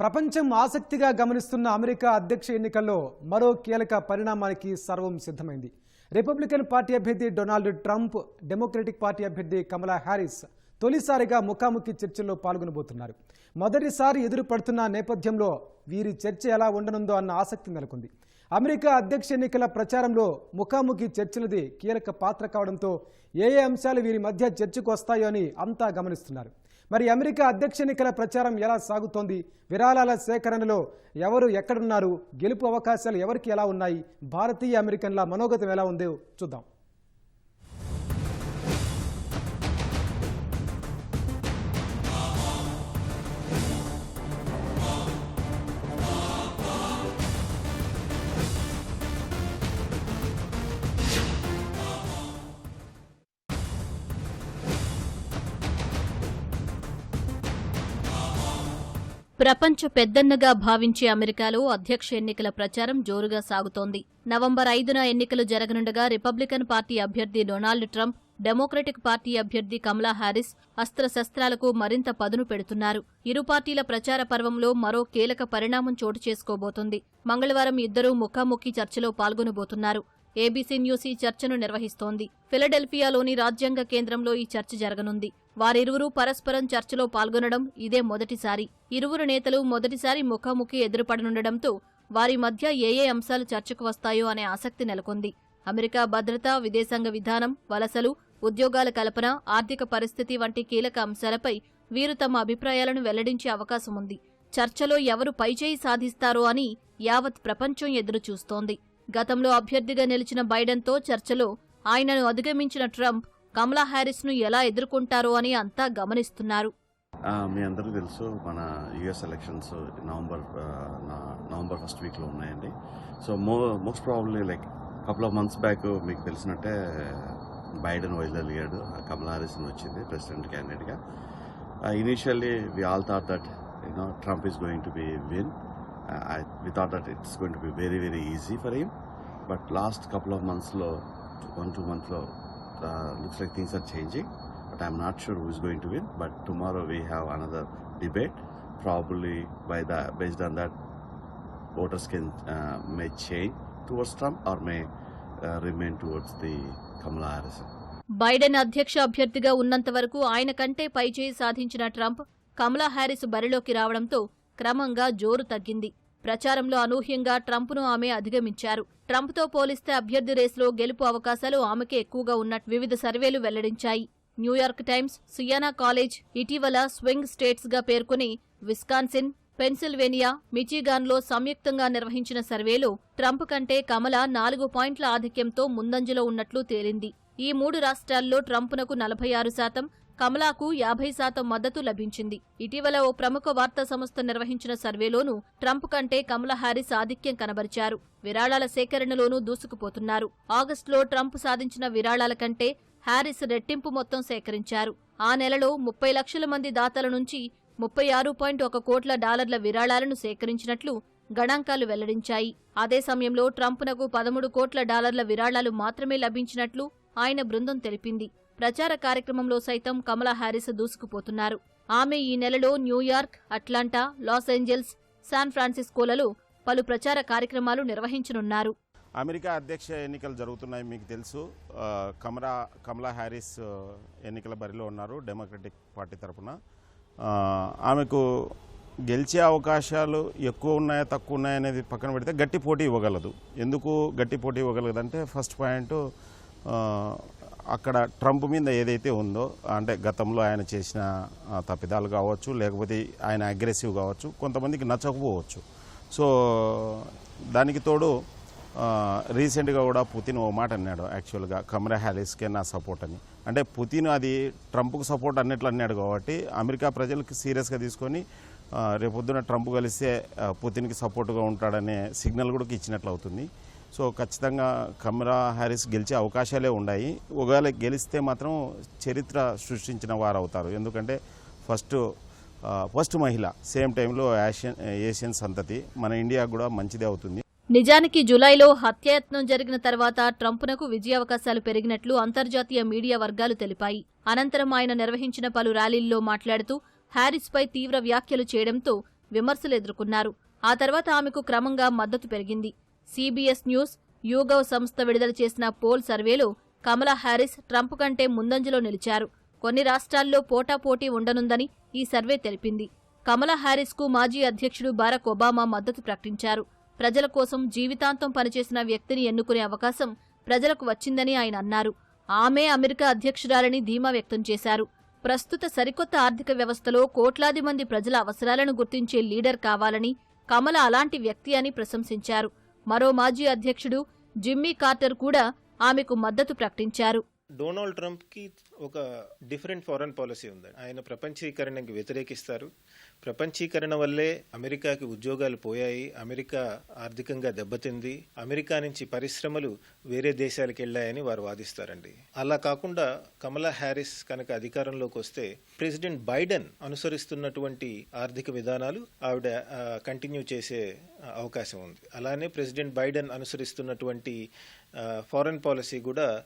ప్రపంచం ఆసక్తిగా గమనిస్తున్న అమెరికా అధ్యక్ష ఎన్నికల్లో మరో కీలక పరిణామానికి సర్వం సిద్ధమైంది. రిపబ్లికన్ పార్టీ అభ్యర్థి డొనాల్డ్ ట్రంప్ డెమోక్రటిక్ పార్టీ అభ్యర్థి కమలా హ్యారిస్ తొలిసారిగా ముఖాముఖి చర్చల్లో పాల్గొనబోతున్నారు. మొదటిసారి ఎదురు పడుతున్న నేపథ్యంలో వీరి చర్చ ఎలా ఉండనుందో అన్న ఆసక్తి నెలకొంది. అమెరికా అధ్యక్ష ఎన్నికల ప్రచారంలో ముఖాముఖి చర్చలది కీలక పాత్ర కావడంతో ఏ ఏ అంశాలు వీరి మధ్య చర్చకు వస్తాయో అని అంతా గమనిస్తున్నారు. మరి అమెరికా అధ్యక్ష ఎన్నికల ప్రచారం ఎలా సాగుతోంది? విరాళాల సేకరణలో ఎవరు ఎక్కడున్నారు? గెలుపు అవకాశాలు ఎవరికి ఎలా ఉన్నాయి? భారతీయ అమెరికన్ల మనోగతం ఎలా ఉందో? చూద్దాం. ప్రపంచ పెద్దన్నగా భావించే అమెరికాలో అధ్యక్ష ఎన్నికల ప్రచారం జోరుగా సాగుతోంది. నవంబర్ ఐదున ఎన్నికలు జరగనుండగా రిపబ్లికన్ పార్టీ అభ్యర్థి డొనాల్డ్ ట్రంప్ డెమోక్రటిక్ పార్టీ అభ్యర్థి కమలా హారిస్ అస్త్రశస్త్రాలకు మరింత పదును పెడుతున్నారు. ఇరు పార్టీల ప్రచార పర్వంలో మరో కీలక పరిణామం చోటు చేసుకోబోతోంది. మంగళవారం ఇద్దరూ ముఖాముఖి చర్చలో పాల్గొనబోతున్నారు. ఏబీసీ న్యూస్ ఈ చర్చను నిర్వహిస్తోంది. ఫిలడెల్ఫియాలోని రాజ్యాంగ కేంద్రంలో ఈ చర్చ జరగనుంది. వారిరువురూ పరస్పరం చర్చలో పాల్గొనడం ఇదే మొదటిసారి. ఇరువురు నేతలు మొదటిసారి ముఖాముఖి ఎదురుపడనుండటంతో వారి మధ్య ఏ ఏ అంశాలు చర్చకు వస్తాయో అనే ఆసక్తి నెలకొంది. అమెరికా భద్రత విదేశాంగ విధానం వలసలు ఉద్యోగాల కల్పన ఆర్థిక పరిస్థితి వంటి కీలక అంశాలపై వీరు తమ అభిప్రాయాలను వెల్లడించే అవకాశం ఉంది. చర్చలో ఎవరు పైచేయి సాధిస్తారో అని యావత్ ప్రపంచం ఎదురుచూస్తోంది. గతంలో అభ్యర్థిగా నిలిచిన బైడెన్తో చర్చలో ఆయనను అధిగమించిన ట్రంప్ కమలా హ్యారిస్ను ఎలా ఎదుర్కొంటారో అని అంతా గమనిస్తున్నారు. మీ అందరూ తెలుసు మన US elections November November first వీక్లో ఉన్నాయండి. So mo most probably like couple of months back మీకు తెలిసినట్టే బైడెన్ వదిలేడు కమలా హారిస్ వచ్చింది president క్యాండిడేట్గా initially we all thought that you know Trump is going to be win we thought that it's going to be very very easy for him but last couple of మంత్స్లో one two మంత్స్లో looks like things are changing but I'm not sure who's going to win. But tomorrow we have another debate. Probably by the based on that, voters can uh, may change towards Trump or may uh, remain towards the Kamala Harris. Biden అధ్యక్ష అభ్యర్థిగా ఉన్నంత వరకు ఆయన కంటే పైచేయి సాధించిన Trump కమలా Harris బరిలోకి రావడంతో క్రమంగా జోరు తగ్గింది ప్రచారంలో అనూహ్యంగా ట్రంప్ను ఆమె అధిగమించారు. ట్రంప్తో పోలిస్తే అభ్యర్థి రేసులో గెలుపు అవకాశాలు ఆమెకే ఎక్కువగా ఉన్నట్టు వివిధ సర్వేలు వెల్లడించాయి. New York Times Siena college ఇటీవల స్వింగ్ స్టేట్స్గా పేర్కొని విస్కాన్సిన్ పెన్సిల్వేనియా మిచిగాన్లో సంయుక్తంగా నిర్వహించిన సర్వేలో ట్రంప్ కంటే కమల నాలుగు పాయింట్ల ఆధిక్యంతో ముందంజలో ఉన్నట్లు తేలింది. ఈ మూడు రాష్ట్రాల్లో ట్రంప్నకు నలభై ఆరు శాతం కమలాకు యాభై శాతం మద్దతు లభించింది. ఇటీవల ఓ ప్రముఖ వార్తా సంస్థ నిర్వహించిన సర్వేలోనూ ట్రంప్ కంటే కమలా హారిస్ ఆధిక్యం కనబరిచారు. విరాళాల సేకరణలోనూ దూసుకుపోతున్నారు. ఆగస్టులో ట్రంప్ సాధించిన విరాళాల కంటే హ్యారిస్ రెట్టింపు మొత్తం సేకరించారు. ఆ నెలలో ముప్పై లక్షల మంది దాతల నుంచి ముప్పై ఆరు పాయింట్ ఒక కోట్ల డాలర్ల విరాళాలను సేకరించినట్లు గణాంకాలు వెల్లడించాయి. అదే సమయంలో ట్రంప్నకు పదమూడు కోట్ల డాలర్ల విరాళాలు మాత్రమే లభించినట్లు ఆయన బృందం తెలిపింది. ప్రచార కార్యక్రమంలో సైతం కమలా హ్యారిస్ దూసుకుపోతున్నారు. ఆమె ఈ నెలలో New York Atlanta Los Angeles San ఫ్రాన్సిస్కోలలో పలు ప్రచార కార్యక్రమాలు నిర్వహించనున్నారు. అమెరికా అధ్యక్ష ఎన్నికలు జరుగుతున్నాయి మీకు తెలుసు. కమరా కమలా హ్యారిస్ ఎన్నికల బరిలో ఉన్నారు డెమోక్రటిక్ పార్టీ తరఫున ఆమెకు గెలిచే అవకాశాలు ఎక్కువ ఉన్నాయా తక్కువ ఉన్నాయా అనేది పక్కన పెడితే గట్టి పోటీ ఇవ్వగలదు. ఎందుకు గట్టి పోటీ ఇవ్వగలదు అంటే ఫస్ట్ పాయింట్ అక్కడ ట్రంప్ మీద ఏదైతే ఉందో అంటే గతంలో ఆయన చేసిన తప్పిదాలు కావచ్చు లేకపోతే ఆయన అగ్రెసివ్ కావచ్చు కొంతమందికి నచ్చకపోవచ్చు. సో దానికి తోడు రీసెంట్గా కూడా పుతిన్ ఓ మాట అన్నాడు యాక్చువల్గా కమరా హ్యారిస్కే నా సపోర్ట్ అని. అంటే పుతిన్ అది ట్రంప్కు సపోర్ట్ అన్నట్లు అన్నాడు కాబట్టి అమెరికా ప్రజలకు సీరియస్గా తీసుకొని రేపొద్దున ట్రంప్ కలిస్తే పుతిన్కి సపోర్ట్గా ఉంటాడనే సిగ్నల్ కూడా ఇచ్చినట్లు అవుతుంది. సో ఖచ్చితంగా కమరా హ్యారిస్ గెలిచే అవకాశాలే ఉన్నాయి. ఒకవేళ గెలిస్తే మాత్రం చరిత్ర సృష్టించిన వారు అవుతారు ఎందుకంటే ఫస్ట్ ఫస్ట్ మహిళ సేమ్ టైంలో ఏషియన్ ఏషియన్ సంతతి. మన ఇండియా కూడా మంచిదే అవుతుంది. నిజానికి జులైలో హత్యాయత్నం జరిగిన తర్వాత ట్రంప్నకు విజయావకాశాలు పెరిగినట్లు అంతర్జాతీయ మీడియా వర్గాలు తెలిపాయి. అనంతరం ఆయన నిర్వహించిన పలు ర్యాలీల్లో మాట్లాడుతూ హ్యారిస్పై తీవ్ర వ్యాఖ్యలు చేయడంతో విమర్శలు ఎదుర్కొన్నారు. ఆ తర్వాత ఆమెకు క్రమంగా మద్దతు పెరిగింది. సిబిఎస్ న్యూస్ యూగవ్ సంస్థ విడుదల చేసిన పోల్ సర్వేలో కమలా హ్యారిస్ ట్రంప్ కంటే ముందంజలో నిలిచారు. కొన్ని రాష్ట్రాల్లో పోటాపోటీ ఉండనుందని ఈ సర్వే తెలిపింది. కమలా హ్యారిస్కు మాజీ అధ్యక్షుడు బారక్ ఒబామా మద్దతు ప్రకటించారు. ప్రజల కోసం జీవితాంతం పనిచేసిన వ్యక్తిని ఎన్నుకునే అవకాశం ప్రజలకు వచ్చిందని ఆయన అన్నారు. ఆమె అమెరికా అధ్యక్షురాలని ధీమా వ్యక్తం చేశారు. ప్రస్తుత సరికొత్త ఆర్థిక వ్యవస్థలో కోట్లాది మంది ప్రజల అవసరాలను గుర్తించే లీడర్ కావాలని కమల అలాంటి వ్యక్తి అని ప్రశంసించారు. మరో మాజీ అధ్యక్షుడు జిమ్మీ కార్టర్ కూడా ఆమెకు మద్దతు ప్రకటించారు. డొనాల్డ్ ట్రంప్కి ఒక డిఫరెంట్ ఫారెన్ పాలసీ ఉంది. ఆయన ప్రపంచీకరణకి వ్యతిరేకిస్తారు. ప్రపంచీకరణ వల్లే అమెరికాకి ఉద్యోగాలు పోయాయి. అమెరికా ఆర్థికంగా దెబ్బతింది. అమెరికా నుంచి పరిశ్రమలు వేరే దేశాలకు వెళ్ళాయని వారు వాదిస్తారండి. అలా కాకుండా కమలా హ్యారిస్ కనుక అధికారంలోకి వస్తే ప్రెసిడెంట్ బైడెన్ అనుసరిస్తున్నటువంటి ఆర్థిక విధానాలు ఆవిడ కంటిన్యూ చేసే అవకాశం ఉంది. అలానే ప్రెసిడెంట్ బైడెన్ అనుసరిస్తున్నటువంటి ఫారెన్ పాలసీ కూడా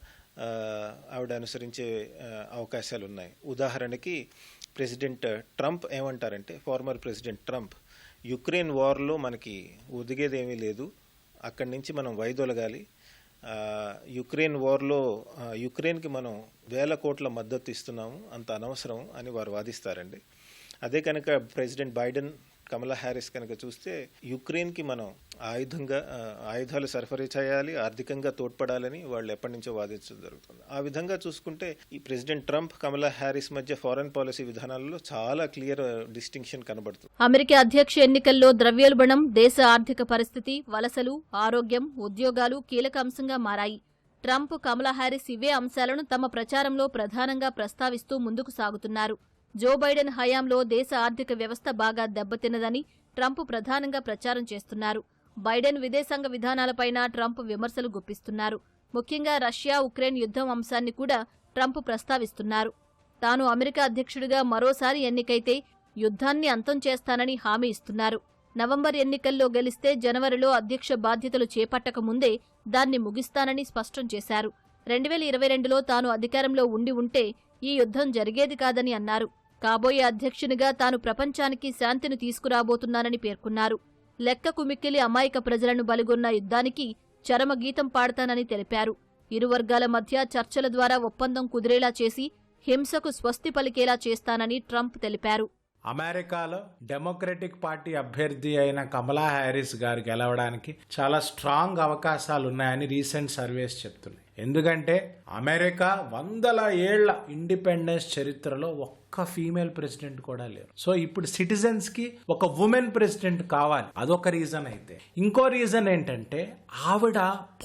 ఆవిడ అనుసరించే అవకాశాలు ఉన్నాయి ఉదాహరణకి ప్రెసిడెంట్ ట్రంప్ ఏమంటారంటే ఫార్మర్ ప్రెసిడెంట్ ట్రంప్ యుక్రెయిన్ వార్లో మనకి ఒదిగేదేమీ లేదు. అక్కడి నుంచి మనం వైదొలగాలి. యుక్రెయిన్ వార్లో యుక్రెయిన్కి మనం వేల కోట్ల మద్దతు ఇస్తున్నాము. అంత అనవసరం అని వారు వాదిస్తారండి. అదే కనుక ప్రెసిడెంట్ బైడెన్ కమలా హ్యారిస్ కనుక చూస్తే యుక్రెయిన్కి మనం ఆయుధంగా ఆయుధాలు సరఫరా చేయాలి ఆర్థికంగా తోడ్పడాలని వాళ్ళు ఎప్పటి నుంచో వాదించడం జరుగుతుంది. ఆ విధంగా చూసుకుంటే ఈ ప్రెసిడెంట్ ట్రంప్ కమలా హ్యారిస్ మధ్య ఫారెన్ పాలసీ విధానాల్లో చాలా క్లియర్ డిస్టింక్షన్ కనబడుతుంది. అమెరికా అధ్యక్ష ఎన్నికల్లో ద్రవ్యోల్బణం దేశ ఆర్థిక పరిస్థితి వలసలు ఆరోగ్యం ఉద్యోగాలు కీలక అంశంగా మారాయి. ట్రంప్ కమలా హ్యారిస్ ఇవే అంశాలను తమ ప్రచారంలో ప్రధానంగా ప్రస్తావిస్తూ ముందుకు సాగుతున్నారు. జో బైడెన్ హయాంలో దేశ ఆర్థిక వ్యవస్థ బాగా దెబ్బతిన్నదని ట్రంప్ ప్రధానంగా ప్రచారం చేస్తున్నారు. బైడెన్ విదేశాంగ విధానాలపైన ట్రంప్ విమర్శలు గుప్పిస్తున్నారు. ముఖ్యంగా రష్యా ఉక్రెయిన్ యుద్ధం అంశాన్ని కూడా ట్రంప్ ప్రస్తావిస్తున్నారు. తాను అమెరికా అధ్యక్షుడిగా మరోసారి ఎన్నికైతే యుద్ధాన్ని అంతం చేస్తానని హామీ ఇస్తున్నారు. నవంబర్ ఎన్నికల్లో గెలిస్తే జనవరిలో అధ్యక్ష బాధ్యతలు చేపట్టకముందే దాన్ని ముగిస్తానని స్పష్టం చేశారు. రెండు వేల ఇరవై రెండులో తాను అధికారంలో ఉండి ఉంటే ఈ యుద్ధం జరిగేది కాదని అన్నారు. కాబోయే అధ్యక్షునిగా తాను ప్రపంచానికి శాంతిని తీసుకురాబోతున్నానని పేర్కొన్నారు. లెక్కకు మిక్కిలి అమాయక ప్రజలను బలిగొన్న యుద్ధానికి చరమగీతం పాడతానని తెలిపారు. ఇరు వర్గాల మధ్య చర్చల ద్వారా ఒప్పందం కుదిరేలా చేసి హింసకు స్వస్తి పలికేలా చేస్తానని ట్రంప్ తెలిపారు. అమెరికాలో డెమోక్రటిక్ పార్టీ అభ్యర్థి అయిన కమలా హ్యారిస్ గారు గెలవడానికి చాలా స్ట్రాంగ్ అవకాశాలు ఉన్నాయని రీసెంట్ సర్వేస్ చెప్తున్నాయి. ఎందుకంటే అమెరికా వందల ఏళ్ళ ఇండిపెండెన్స్ చరిత్రలో ఒక్క ఫీమేల్ ప్రెసిడెంట్ కూడా లేరు. సో ఇప్పుడు సిటిజన్స్కి ఒక ఉమెన్ ప్రెసిడెంట్ కావాలి. అదొక రీజన్ అయితే. ఇంకో రీజన్ ఏంటంటే ఆవిడ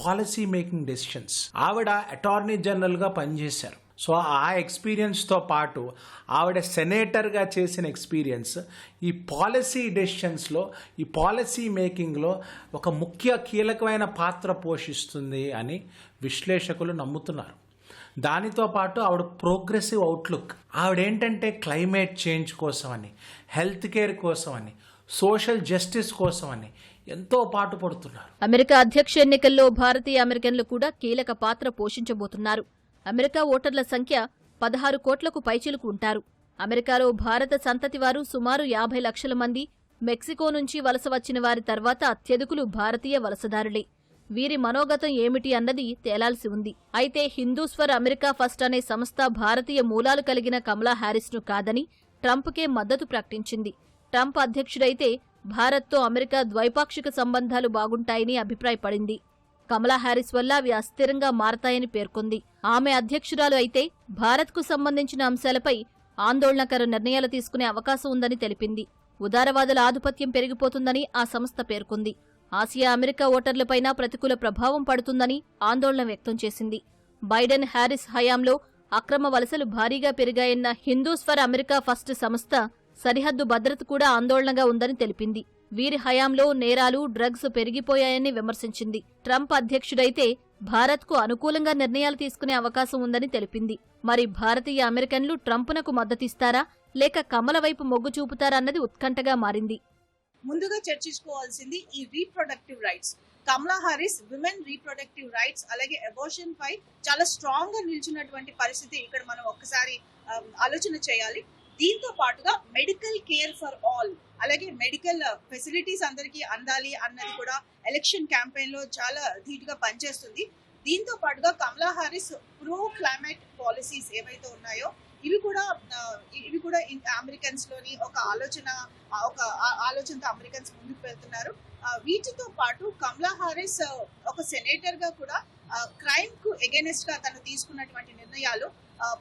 పాలసీ మేకింగ్ డెసిషన్స్. ఆవిడ అటార్నీ జనరల్గా పనిచేశారు. సో ఆ ఎక్స్పీరియన్స్తో పాటు ఆవిడ సెనేటర్గా చేసిన ఎక్స్పీరియన్స్ ఈ పాలసీ డెసిషన్స్లో ఈ పాలసీ మేకింగ్లో ఒక ముఖ్య కీలకమైన పాత్ర పోషిస్తుంది అని విశ్లేషకులు నమ్ముతున్నారు. దానితో పాటు ఆవిడ ప్రోగ్రెసివ్ అవుట్లుక్ ఆవిడేంటంటే క్లైమేట్ చేంజ్ కోసమని హెల్త్ కేర్ కోసమని సోషల్ జస్టిస్ కోసమని ఎంతో పాటు పడుతున్నారు అమెరికా అధ్యక్ష ఎన్నికల్లో భారతీయ అమెరికన్లు కూడా కీలక పాత్ర పోషించబోతున్నారు. అమెరికా ఓటర్ల సంఖ్య పదహారు కోట్లకు పైచిలుకు ఉంటారు. అమెరికాలో భారత సంతతి వారు సుమారు యాభై లక్షల మంది మెక్సికో నుంచి వలస వచ్చిన వారి తర్వాత అత్యధికులు భారతీయ వలసదారులే. వీరి మనోగతం ఏమిటి అన్నది తేలాల్సి ఉంది. అయితే హిందూస్వర్ అమెరికా ఫస్ట్ అనే సంస్థ భారతీయ మూలాలు కలిగిన కమలా హ్యారిస్ను కాదని ట్రంప్కే మద్దతు ప్రకటించింది. ట్రంప్ అధ్యక్షుడైతే భారత్తో అమెరికా ద్వైపాక్షిక సంబంధాలు బాగుంటాయని అభిప్రాయపడింది. కమలా హ్యారిస్ వల్ల అవి అస్థిరంగా మారతాయని పేర్కొంది. ఆమె అధ్యక్షురాలు అయితే భారత్కు సంబంధించిన అంశాలపై ఆందోళనకర నిర్ణయాలు తీసుకునే అవకాశం ఉందని తెలిపింది. ఉదారవాదుల ఆధిపత్యం పెరిగిపోతుందని ఆ సంస్థ పేర్కొంది. ఆసియా అమెరికా ఓటర్లపైన ప్రతికూల ప్రభావం పడుతుందని ఆందోళన వ్యక్తం చేసింది. బైడెన్ హ్యారిస్ హయాంలో అక్రమ వలసలు భారీగా పెరిగాయన్న హిందూస్ఫర్ అమెరికా ఫస్ట్ సంస్థ సరిహద్దు భద్రత కూడా ఆందోళనగా ఉందని తెలిపింది. వీరి హయాంలో నేరాలు డ్రగ్స్ పెరిగిపోయాయని విమర్శించింది. ట్రంప్ అధ్యక్షుడైతే భారత్కు అనుకూలంగా నిర్ణయాలు తీసుకునే అవకాశం ఉందని తెలిపింది. మరి భారతీయ అమెరికన్లు ట్రంప్నకు మద్దతిస్తారా? లేక కమల వైపు మొగ్గు చూపుతారా అన్నది ఉత్కంఠగా మారింది. ముందుగా చర్చించుకోవాల్సింది ఈ reproductive rights Kamala Harris women reproductive rights అలాగే అబోషన్ పై చాలా స్ట్రాంగ్గా నిల్చున్నటువంటి పరిస్థితి ఇక్కడ మనం ఒక్కసారి ఆలోచన చేయాలి. దీంతో పాటుగా మెడికల్ కేర్ ఫర్ ఆల్ అలాగే మెడికల్ ఫెసిలిటీస్ అందరికీ అందాలి అన్నది కూడా ఎలక్షన్ క్యాంపెయిన్లో చాలా ధీటుగా పనిచేస్తుంది. దీంతో పాటుగా Kamala Harris pro climate policies ఏవైతే ఉన్నాయో ఇవి కూడా ఇవి కూడా అమెరికన్స్లోని ఒక ఆలోచన ఒక ఆలోచనతో అమెరికన్స్ ముందుకు వెళ్తున్నారు. వీటితో పాటు కమలా హారిస్ ఒక సెనేటర్గా కూడా క్రైమ్కు ఎగెనెస్ట్గా తను తీసుకున్నటువంటి నిర్ణయాలు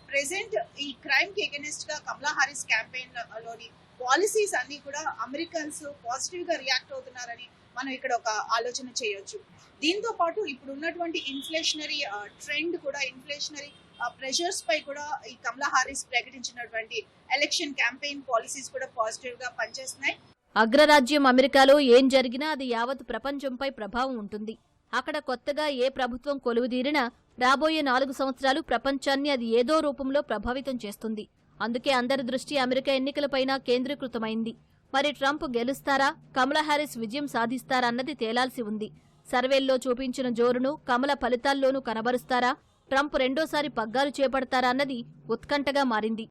ప్రెసెంట్ ఈ క్రైమ్కి ఎగెనెస్ట్గా కమలా హారిస్ క్యాంపెయిన్లోని పాలసీస్ అన్ని కూడా అమెరికన్స్ పాజిటివ్గా రియాక్ట్ అవుతున్నారని మనం ఇక్కడ ఒక ఆలోచన చేయొచ్చు. దీంతో పాటు ఇప్పుడు ఉన్నటువంటి ఇన్ఫ్లేషనరీ ట్రెండ్ కూడా ఇన్ఫ్లేషనరీ ప్రెషర్స్ పై కూడా ఈ కమలా హారిస్ ప్రకటించినటువంటి ఎలక్షన్ క్యాంపెయిన్ పాలసీస్ కూడా పాజిటివ్గా పనిచేస్తున్నాయి. అగ్రరాజ్యం అమెరికాలో ఏం జరిగినా అది యావత్ ప్రపంచంపై ప్రభావం ఉంటుంది. అక్కడ కొత్తగా ఏ ప్రభుత్వం కొలువుదీరినా రాబోయే నాలుగు సంవత్సరాలు ప్రపంచాన్ని అది ఏదో రూపంలో ప్రభావితం చేస్తుంది. అందుకే అందరి దృష్టి అమెరికా ఎన్నికలపైన కేంద్రీకృతమైంది. మరి ట్రంప్ గెలుస్తారా? కమలా హ్యారిస్ విజయం సాధిస్తారా అన్నది తేలాల్సి ఉంది. సర్వేల్లో చూపించిన జోరును కమల ఫలితాల్లోనూ కనబరుస్తారా? ట్రంప్ రెండోసారి పగ్గాలు చేపడతారా అన్నది ఉత్కంఠగా మారింది.